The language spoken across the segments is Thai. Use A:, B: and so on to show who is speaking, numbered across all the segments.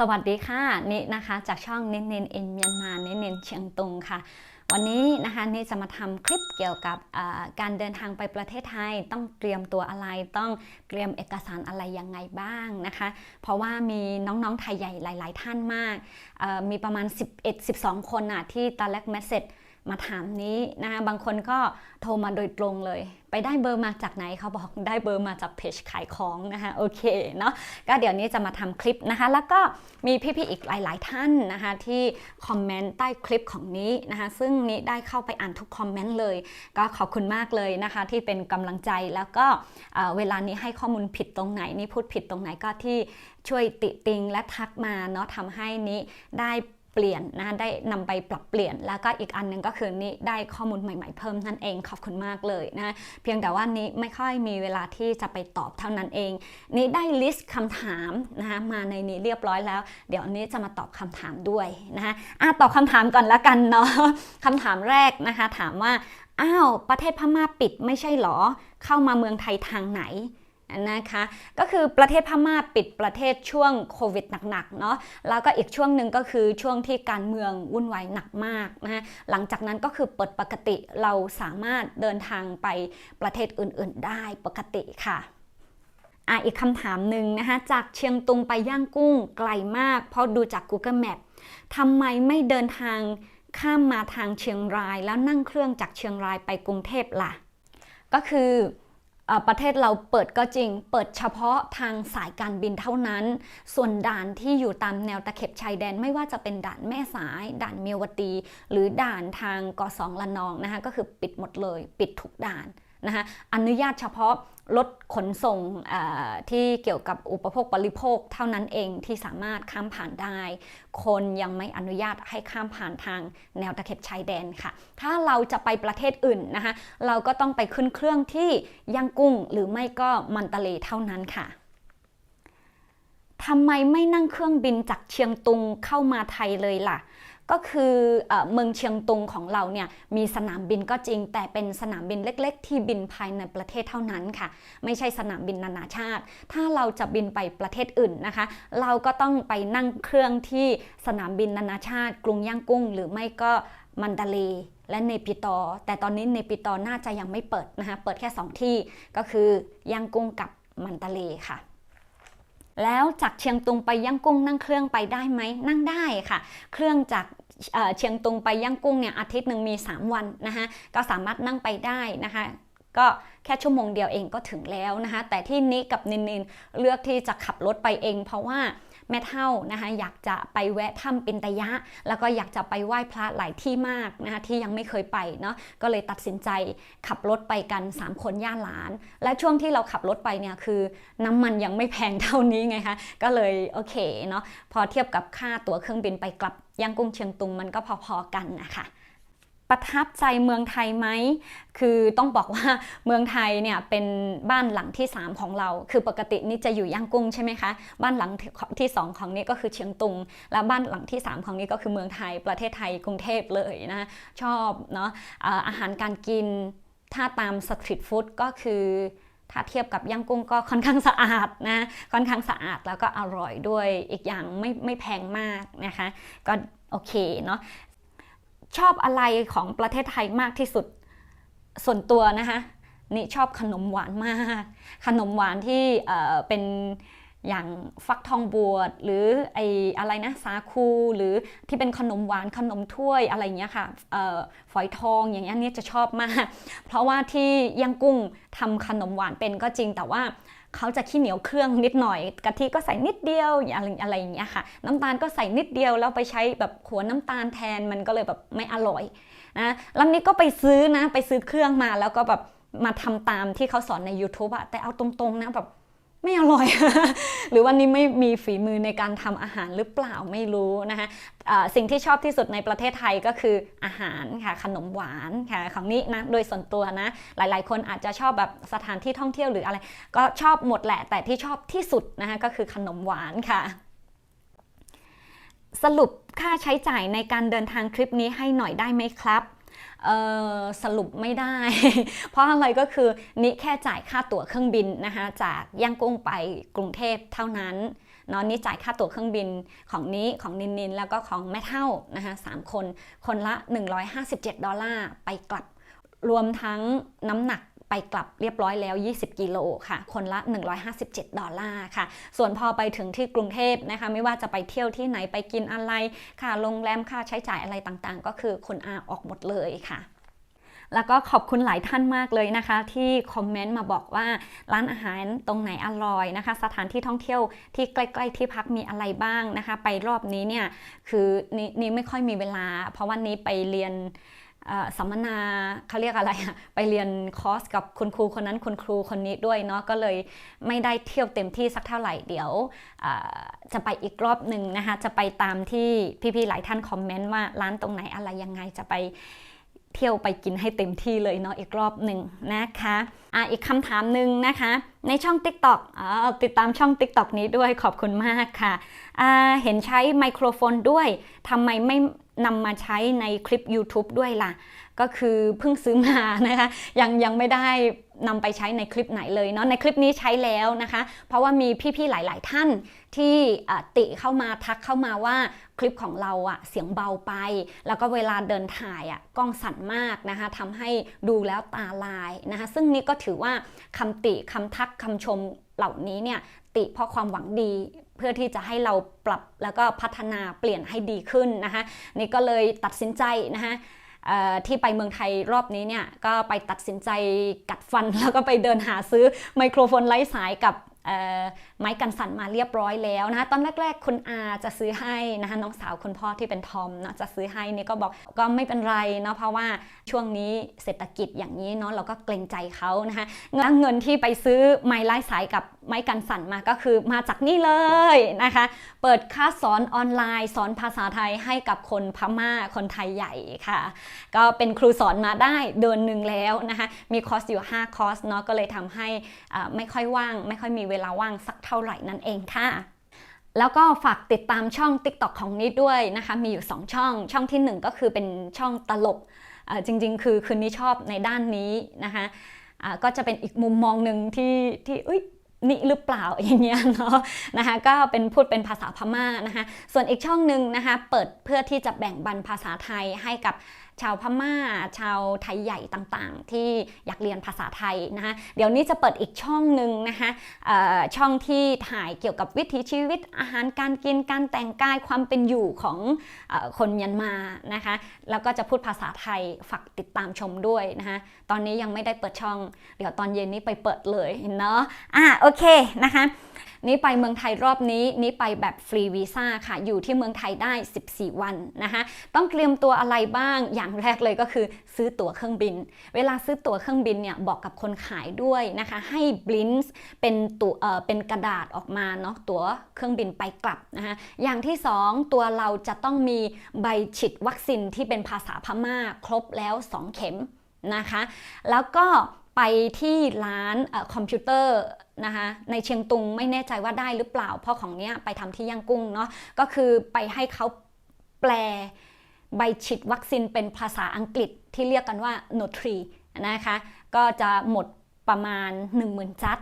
A: สวัสดีค่ะนี่นะคะ จากช่องเน้นเน้นเอ็นเมียนมาเน้นเน้นเชียงตุงค่ะ วันนี้นะคะนี่จะมาทำคลิปเกี่ยวกับการเดินทางไปประเทศไทย ต้องเตรียมตัวอะไรต้องเตรียมเอกสารอะไรยังไงบ้างนะคะ เพราะว่ามีน้องๆไทยใหญ่หลาย ๆ ท่านมากมีประมาณ 11-12 คนนะที่ตอนแรกเมสเซจ มาถามนี้นะคะบางคนก็โทรมาโดยตรงเลย ไปได้เบอร์มาจากไหนเขาบอกได้เบอร์มาจากเพจขายของนะคะโอเคเนาะก็เดี๋ยวนี้จะมาทำคลิปนะคะ แล้วก็มีพี่ๆอีกหลาย ๆ ท่านนะคะที่คอมเมนต์ใต้คลิปของนี้นะคะซึ่งนี้ได้เข้าไปอ่านทุกคอมเมนต์เลย ก็ขอบคุณมากเลยนะคะ ที่เป็นกำลังใจแล้วก็เเวลานี้ให้ข้อมูลผิดตรงไหนนี่พูดผิดตรงไหนก็ที่ช่วยติติงและทักมาเนาะทำให้นี้ได้ เปลี่ยนนะได้นำไปปรับเปลี่ยน แล้วก็อีกอันหนึงก็คือนี้ได้ข้อมูลใหม่ๆเพิ่มนั่นเองขอบคุณมากเลยนะเพียงแต่ว่านี้ไม่ค่อยมีเวลาที่จะไปตอบเท่านั้นเอง นี้ได้ลิสต์คำถามนะคะมาในนี้เรียบร้อยแล้ว เดี๋ยวนี้จะมาตอบคำถามด้วยนะคะอะตอบคำถามก่อนละกันเนาะคำถามแรกนะคะถามว่าอ้าวประเทศพม่าปิดไม่ใช่หรอ เข้ามาเมืองไทยทางไหน นะคะก็คือประเทศพม่าปิดประเทศช่วงโควิดหนักๆเนาะแล้วก็อีกช่วงหนึ่งก็คือช่วงที่การเมืองวุ่นวายหนักมากนะฮะหลังจากนั้นก็คือเปิดปกติเราสามารถเดินทางไปประเทศอื่นๆได้ปกติค่ะอะอีกคำถามหนึ่งนะคะจากเชียงตุงไปย่างกุ้งไกลมาก เพราะดูจาก Google Map ทำไมไม่เดินทางข้ามมาทางเชียงราย แล้วนั่งเครื่องจากเชียงรายไปกรุงเทพล่ะ ก็คือ ประเทศเราเปิดก็จริง เปิดเฉพาะทางสายการบินเท่านั้น ส่วนด่านที่อยู่ตามแนวตะเข็บชายแดนไม่ว่าจะเป็นด่านแม่สาย ด่านเมียวตี หรือด่านทางกสองละนองนะคะก็คือปิดหมดเลย ปิดทุกด่าน นะคะอนุญาตเฉพาะรถขนส่งที่เกี่ยวกับอุปโภคบริโภคเท่านั้นเองที่สามารถข้ามผ่านได้ คนยังไม่อนุญาตให้ข้ามผ่านทางแนวตะเข็บชายแดนค่ะ ถ้าเราจะไปประเทศอื่นนะคะเราก็ต้องไปขึ้นเครื่องที่ย่างกุ้งหรือไม่ก็มันตะเลเท่านั้นค่ะทำไมไม่นั่งเครื่องบินจากเชียงตุงเข้ามาไทยเลยล่ะ ก็คือเมืองเชียงตุงของเราเนี่ยมีสนามบินก็จริง แต่เป็นสนามบินเล็ก ๆ ที่บินภายในประเทศเท่านั้นค่ะ ไม่ใช่สนามบินนานาชาติ ถ้าเราจะบินไปประเทศอื่นนะคะ เราก็ต้องไปนั่งเครื่องที่สนามบินนานาชาติ กรุงย่างกุ้ง หรือไม่ก็มันดาเลและเนปิตอ แต่ตอนนี้เนปิตอน่าจะยังไม่เปิดนะคะ เปิดแค่ 2 ที่ก็คือย่างกุ้งกับมันดาเลค่ะ แล้วจากเชียงตุงไปย่างกุ้งนั่งเครื่องไปได้ไหมนั่งได้ค่ะ เครื่องจากเชียงตุงไปย่างกุ้งเนี่ยอาทิตย์หนึ่งมี 3 วันนะคะก็สามารถนั่งไปได้นะคะก็แค่ชั่วโมงเดียวเองก็ถึงแล้วนะคะแต่ที่นี้กับนินนินเลือกที่จะขับรถไปเอง เพราะว่า แม่เท่านะคะอยากจะไปแวะถ้ำเป็นตยะ แล้วก็อยากจะไปไหว้พระหลายที่มากนะคะที่ยังไม่เคยไปเนาะก็เลยตัดสินใจขับรถไปกัน 3 คนย่าหลาน และช่วงที่เราขับรถไปเนี่ยคือน้ำมันยังไม่แพงเท่านี้ไงคะก็เลยโอเคเนาะพอเทียบกับค่าตั๋วเครื่องบินไปกลับย่างกุ้งเชียงตุงมันก็พอๆกันนะคะ ประทับใจเมืองไทยไหม คือต้องบอกว่าเมืองไทยเนี่ยเป็นบ้านหลังที่ 3 ของเรา คือปกตินี่จะอยู่ย่างกุ้งใช่ไหมคะ บ้านหลังที่ 2 ของนี้ก็คือเชียงตุง แล้วบ้านหลังที่ 3 ของนี้ก็คือเมืองไทย ประเทศไทยกรุงเทพเลยนะชอบเนาะอาอาหารการกินถ้าตามสตรีทฟู้ดก็คือถ้าเทียบกับย่างกุ้งก็ค่อนข้างสะอาดนะ ค่อนข้างสะอาดแล้วก็อร่อยด้วยอีกอย่างไม่ไม่แพงมากนะคะ ก็โอเคเนาะ ชอบอะไรของประเทศไทยมากที่สุดส่วนตัวนะคะนี่ชอบขนมหวานมาก ขนมหวานที่เอ่อเป็นอย่างฟักทองบวชหรือไออะไรนะสาคูหรือที่เป็นขนมหวานขนมถ้วยอะไรอย่างเงี้ยค่ะเอ่อฝอยทองอย่างเงี้ยนี่จะชอบมาก เพราะว่าที่ย่างกุ้งทำขนมหวานเป็นก็จริงแต่ว่า เขาจะขี้เหนียวเครื่องนิดหน่อยกะทิก็ใส่นิดเดียวอะไรอะไรอย่างเงี้ยค่ะ น้ำตาลก็ใส่นิดเดียวแล้วไปใช้แบบขวน้ำตาลแทนมันก็เลยแบบไม่อร่อยนะแล้วนี้ก็ไปซื้อนะไปซื้อเครื่องมาแล้วก็แบบมาทำตามที่เขาสอนใน YouTube อะแต่เอาตรงๆนะแบบ ไม่อร่อย หรือวันนี้ไม่มีฝีมือในการทำอาหารหรือเปล่าไม่รู้นะคะสิ่งที่ชอบที่สุดในประเทศไทยก็คืออาหารค่ะขนมหวานค่ะของนี้นะโดยส่วนตัวนะ หลายๆ คนอาจจะชอบแบบสถานที่ท่องเที่ยวหรืออะไร ก็ชอบหมดแหละแต่ที่ชอบที่สุดนะคะก็คือขนมหวานค่ะ สรุปค่าใช้จ่ายในการเดินทางทริปนี้ให้หน่อยได้ไหมครับ สรุปไม่ได้ เพราะอะไรก็คือนี่แค่จ่ายค่าตั๋วเครื่องบินนะคะจากย่างกุ้งไปกรุงเทพเท่านั้นเนาะนี่จ่ายค่าตั๋วเครื่องบินของนี้ของนินนินแล้วก็ของแม่เท่านะคะสามคนคนละ 157 ดอลลาร์ไปกลับรวมทั้งน้ำหนัก ไปกลับเรียบร้อยแล้ว 20 กิโลค่ะ คนละ 157 ดอลลาร์ค่ะ ส่วนพอไปถึงที่กรุงเทพนะคะ ไม่ว่าจะไปเที่ยวที่ไหนไปกินอะไรค่าโรงแรมค่าใช้จ่ายอะไรต่างๆ ก็คือคุณอาออกหมดเลยค่ะแล้วก็ขอบคุณหลายท่านมากเลยนะคะ ที่คอมเมนต์มาบอกว่าร้านอาหารตรงไหนอร่อยนะคะ สถานที่ท่องเที่ยวที่ใกล้ ๆ ที่พักมีอะไรบ้างนะคะ ไปรอบนี้เนี่ยคือนี่นี่ไม่ค่อยมีเวลา เพราะวันนี้ไปเรียน สัมมนาเขาเรียกอะไรไปเรียนคอร์สกับคุณครูคนนั้นคุณครูคนนี้ด้วยเนาะก็เลยไม่ได้เที่ยวเต็มที่สักเท่าไหร่เดี๋ยวจะไปอีกรอบหนึ่งนะคะจะไปตามที่พี่ๆหลายท่านคอมเมนต์ว่าร้านตรงไหนอะไรยังไงจะไปเที่ยวไปกินให้เต็มที่เลยเนาะอีกรอบหนึ่งนะคะอะอีกคำถามหนึ่งนะคะ ในช่อง TikTok อ๋อติดตามช่อง TikTok นี้ด้วยขอบคุณมากค่ะอ่าเห็นใช้ไมโครโฟนด้วยทำไมไม่ นำมาใช้ในคลิป YouTube ด้วยล่ะ ก็คือเพิ่งซื้อมานะคะ ยังยังไม่ได้นำไปใช้ในคลิปไหนเลยเนาะในคลิปนี้ใช้แล้วนะคะ เพราะว่ามีพี่ๆหลาย ๆ ท่านที่ติเข้ามาทักเข้ามาว่าคลิปของเราอะเสียงเบาไป แล้วก็เวลาเดินถ่ายอะกล้องสั่นมากนะคะทำให้ดูแล้วตาลายนะคะ ซึ่งนี่ก็ถือว่าคำติคำทักคำชมเหล่านี้เนี่ยติเพราะความหวังดี เพื่อที่จะให้เราปรับแล้วก็พัฒนาเปลี่ยนให้ดีขึ้นนะคะนี่ก็เลยตัดสินใจนะคะที่ไปเมืองไทยรอบนี้เนี่ยก็ไปตัดสินใจกัดฟันแล้วก็ไปเดินหาซื้อไมโครโฟนไร้สายกับ ไม้กันสั่นมาเรียบร้อยแล้วนะคะตอนแรก ๆ คุณอาจะซื้อให้นะคะน้องสาวคุณพ่อที่เป็นทอมเนาะจะซื้อให้นี่ก็บอกก็ไม่เป็นไรเนาะเพราะว่าช่วงนี้เศรษฐกิจอย่างนี้เนาะเราก็เกรงใจเขานะคะแล้วเงินที่ไปซื้อไม้ไร้สายกับไม้กันสั่นมาก็คือมาจากนี่เลยนะคะ เปิดค่าสอนออนไลน์สอนภาษาไทยให้กับคนพม่าคนไทยใหญ่ค่ะ ก็เป็นครูสอนมาได้เดือนหนึ่งแล้วนะคะมีคอร์สอยู่ 5 คอร์สเนาะก็เลยทำให้อ่าไม่ค่อยว่าง ไม่ค่อยมีเวลาว่างสักเท่าไหร่นั่นเองค่ะ แล้วก็ฝากติดตามช่อง TikTok ของนิดด้วยนะคะ มีอยู่ 2 ช่อง ช่องที่ 1 ก็คือเป็นช่องตลกจริง ๆ คือคืนนี้ชอบในด้านนี้นะคะอ่าก็จะเป็นอีกมุมมองหนึ่งที่ที่เอ้ยนี่หรือเปล่าอย่างเงี้ยเนาะนะคะก็เป็นพูดเป็นภาษาพม่านะคะส่วนอีกช่องหนึ่งนะคะเปิดเพื่อที่จะแบ่งบันภาษาไทยให้กับ ชาวพม่า ชาวไทยใหญ่ต่างๆ ที่อยากเรียนภาษาไทยนะคะเดี๋ยวนี้จะเปิดอีกช่องหนึ่งนะคะช่องที่ถ่ายเกี่ยวกับวิถีชีวิตอาหารการกินการแต่งกายความเป็นอยู่ของอคนเมียนมานะคะแล้วก็จะพูดภาษาไทยฝากติดตามชมด้วยนะคะตอนนี้ยังไม่ได้เปิดช่อง เดี๋ยวตอนเย็นนี้ไปเปิดเลยเนาะอะโอเคนะคะ นี่ไปเมืองไทยรอบนี้นี่ไปแบบฟรีวีซ่าค่ะ อยู่ที่เมืองไทยได้ 14 วันนะคะต้องเตรียมตัวอะไรบ้างอย่างแรกเลยก็คือ ซื้อตั๋วเครื่องบิน เวลาซื้อตั๋วเครื่องบินเนี่ยบอกกับคนขายด้วยนะคะให้บลินส์เป็นตัวเอ่อเป็นกระดาษออกมาเนาะตั๋วเครื่องบินไปกลับนะคะอย่างที่สองตัวเราจะต้องมีใบฉีดวัคซีนที่เป็นภาษาพม่าครบแล้ว 2 เข็มนะคะ แล้วก็ ไปที่ร้านอคอมพิวเตอร์นะคะในเชียงตุงไม่แน่ใจว่าได้หรือเปล่า เพราะของเนี้ยไปทำที่ย่างกุ้งเนาะก็คือไปให้เขาแปลใบฉีดวัคซีนเป็นภาษาอังกฤษที่เรียกกันว่า notary นะคะก็จะหมดประมาณ 10,000 จัด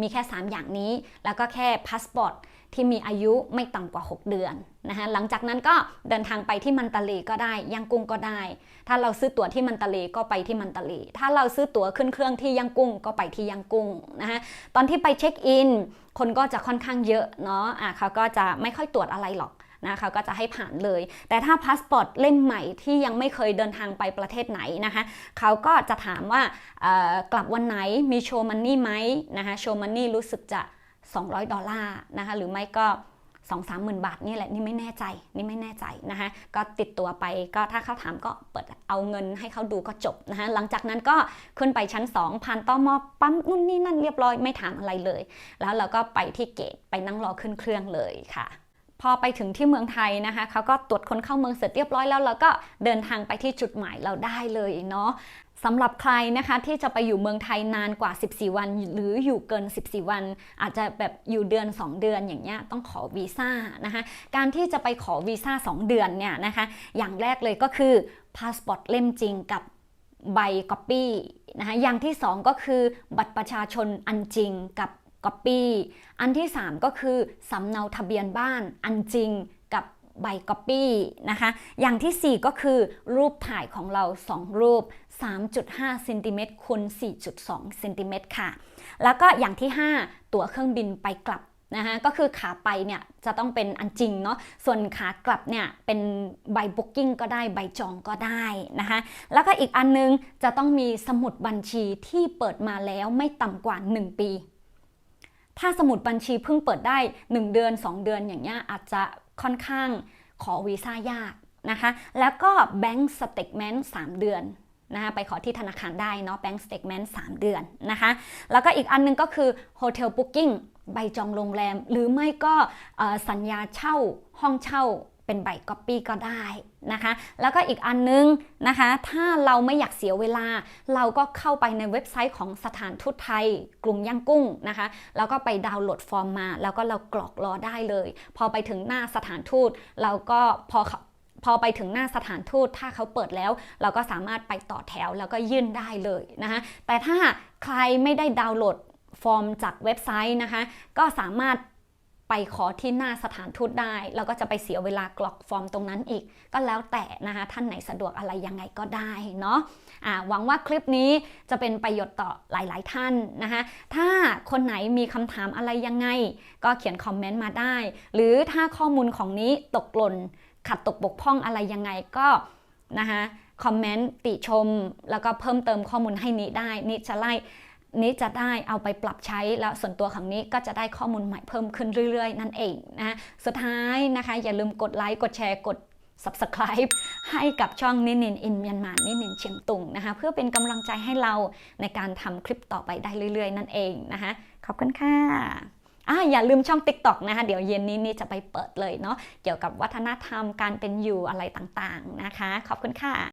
A: มีแค่ 3 อย่างนี้ แล้วก็แค่พาสปอร์ตที่มีอายุไม่ต่ำกว่า 6 เดือนนะคะหลังจากนั้นก็เดินทางไปที่มันตาลีก็ได้ย่างกุ้งก็ได้ ถ้าเราซื้อตั๋วที่มันตาลีก็ไปที่มันตาลีถ้าเราซื้อตั๋วขึ้นเครื่องที่ย่างกุ้งก็ไปที่ย่างกุ้งนะคะตอนที่ไปเช็คอินคนก็จะค่อนข้างเยอะเนาะอะเขาก็จะไม่ค่อยตรวจอะไรหรอก นะเขาก็จะให้ผ่านเลย แต่ถ้าพาสปอร์ตเล่มใหม่ที่ยังไม่เคยเดินทางไปประเทศไหนนะคะเขาก็จะถามว่ากลับวันไหนมีโชว์มันนี่ไหมนะคะโชว์มันนี่รู้สึกจะ 200 ดอลลาร์นะคะหรือไม่ก็2 3 0 0 0 0บาทนี่แหละนี่ไม่แน่ใจนี่ไม่แน่ใจนะคะก็ติดตัวไปก็ถ้าเขาถามก็เปิดเอาเงินให้เขาดูก็จบนะคะหลังจากนั้นก็ขึ้นไปชั้น2ผ่านต้อมอปั๊มนู่นนี่นั่นเรียบร้อยไม่ถามอะไรเลย แล้วเราก็ไปที่เกตไปนั่งรอขึ้นเครื่องเลยค่ะ พอไปถึงที่เมืองไทยนะคะเขาก็ตรวจคนเข้าเมืองเสร็จเรียบร้อยแล้วเราก็เดินทางไปที่จุดหมายเราได้เลยเนาะสำหรับใครนะคะที่จะไปอยู่เมืองไทยนานกว่า 14 วัน หรืออยู่เกิน 14 วัน อาจจะแบบอยู่เดือน 2 เดือนอย่างเงี้ยต้องขอวีซ่านะคะการที่จะไปขอวีซ่า 2 เดือนเนี่ยนะคะอย่างแรกเลยก็คือพาสปอร์ตเล่มจริงกับใบก๊อปปี้นะคะอย่างที่ 2 ก็คือบัตรประชาชนอันจริงกับ ก๊อปปี้อันที่ 3 ก็คือสำเนาทะเบียนบ้านอันจริงกับใบก๊อปปี้นะคะ อย่างทีสี่4 ก็คือรูปถ่ายของเรา 2 รูป 3.5เซนติเมตรคูณ4.2เซนติเมตรค่ะ แล้วก็อย่างที่ 5 ตั๋วเครื่องบินไปกลับนะคะก็คือขาไปเนี่ยจะต้องเป็นอันจริงเนาะส่วนขากลับเนี่ยเป็นใบบุ๊กิ้งก็ได้ใบจองก็ได้นะคะแล้วก็อีกอันนึงจะต้องมีสมุดบัญชีที่เปิดมาแล้วไม่ต่ำกว่า 1 ปี ถ้าสมุดบัญชีเพิ่งเปิดได้ 1 เดือน 2 เดือนอย่างเงี้ยอาจจะค่อนข้างขอวีซ่ายากนะคะ แล้วก็แบงก์สเต็กเมนต์3เดือนนะคะไปขอที่ธนาคารได้เนาะแบงก์สเต็กเมนต์3เดือนนะคะ แล้วก็อีกอันนึงก็คือโฮเทลบุ๊กิ้งใบจองโรงแรม หรือไม่ก็สัญญาเช่าห้องเช่า เป็นใบก๊อปปี้ก็ได้นะคะ แล้วก็อีกอันนึงนะคะ ถ้าเราไม่อยากเสียเวลา เราก็เข้าไปในเว็บไซต์ของสถานทูตไทยกรุงย่างกุ้งนะคะ แล้วก็ไปดาวน์โหลดฟอร์มมา แล้วก็เรากรอกรอได้เลย พอไปถึงหน้าสถานทูตเราก็พอพอไปถึงหน้าสถานทูตถ้าเขาเปิดแล้ว เราก็สามารถไปต่อแถวแล้วก็ยื่นได้เลยนะคะแต่ถ้าใครไม่ได้ดาวน์โหลดฟอร์มจากเว็บไซต์นะคะ ก็สามารถ ไปขอที่หน้าสถานทูตได้ แล้วก็จะไปเสียเวลากรอกฟอร์มตรงนั้นอีก ก็แล้วแต่นะคะท่านไหนสะดวกอะไรยังไงก็ได้เนาะะหวังว่าคลิปนี้จะเป็นประโยชน์ต่อหลาย ๆ ท่านนะคะถ้าคนไหนมีคำถามอะไรยังไง ก็เขียนคอมเมนต์มาได้ หรือถ้าข้อมูลของนี้ตกหล่นขัดตกบกพร่องอะไรยังไงก็นะคะคอมเมนต์ติชม แล้วก็เพิ่มเติมข้อมูลให้นิได้นิจะไล่ นี้จะได้เอาไปปรับใช้แล้วส่วนตัวของนี้ก็จะได้ข้อมูลใหม่เพิ่มขึ้นเรื่อย ๆ นั่นเองนะสุดท้ายนะคะ อย่าลืมกดไลค์กดแชร์กด subscribe ให้กับช่องนินินอินเมียนมานินินเชียงตุงนะคะ เพื่อเป็นกำลังใจให้เราในการทำคลิปต่อไปได้เรื่อย ๆ นั่นเองนะคะ ขอบคุณค่ะอ่าอย่าลืมช่อง TikTok นะคะ เดี๋ยวเย็นนี้นี่จะไปเปิดเลยเนาะเกี่ยวกับวัฒนธรรมการเป็นอยู่อะไรต่างๆนะคะ ขอบคุณค่ะ